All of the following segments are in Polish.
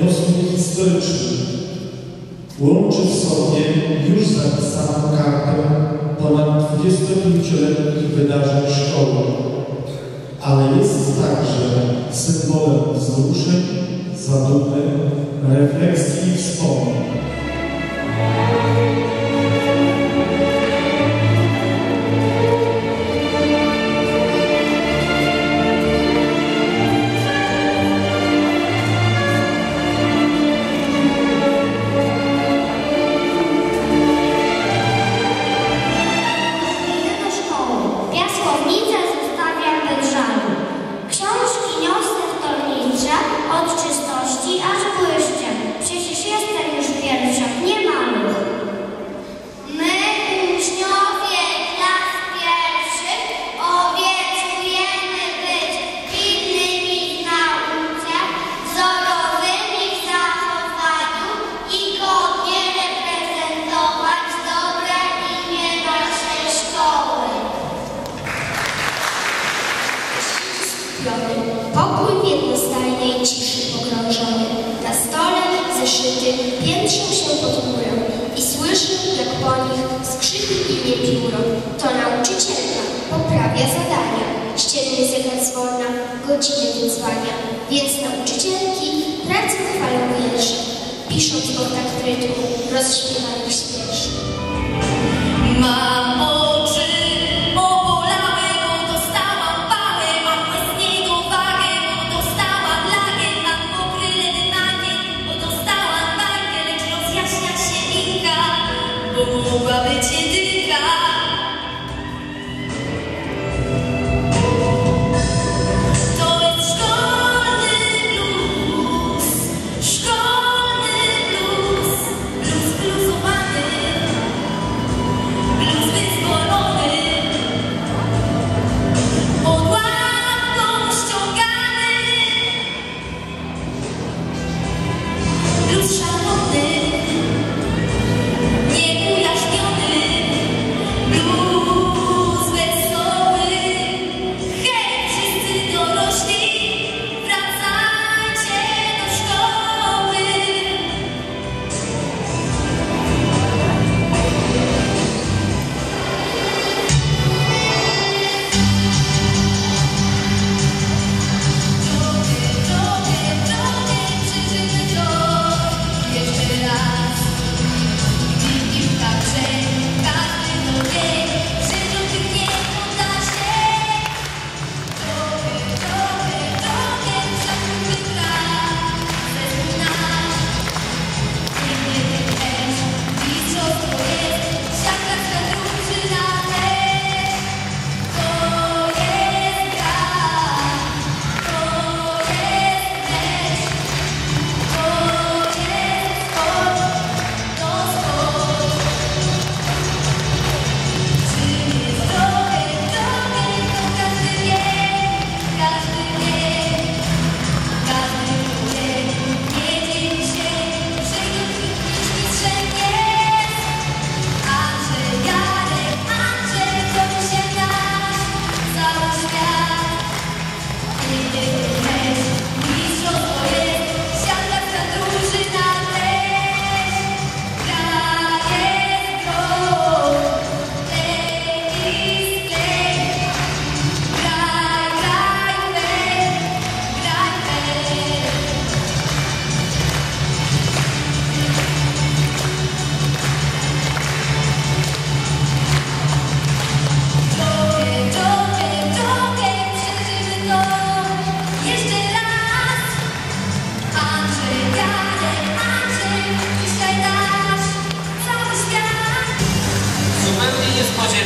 wniosku historycznym. Łączy w sobie już zapisaną kartę ponad 25-letnich wydarzeń szkoły, ale jest także symbolem wzruszeń zeszyty, piętrzą się pod murem i słyszy, jak po nich skrzypi pilnie pióro. To nauczycielka poprawia zadania. Ścienny zegar zwolna godzinę wyzwania, więc nauczycielki pracę chwalą wiersze, pisząc kontakt rytmu rozśpiewanych śpieszy. 我不管被牵进哪。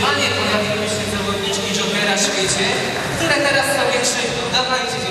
Panie pojawiły się zawodniczki Jokera w świecie, które teraz sobie krzywdą. Dawajcie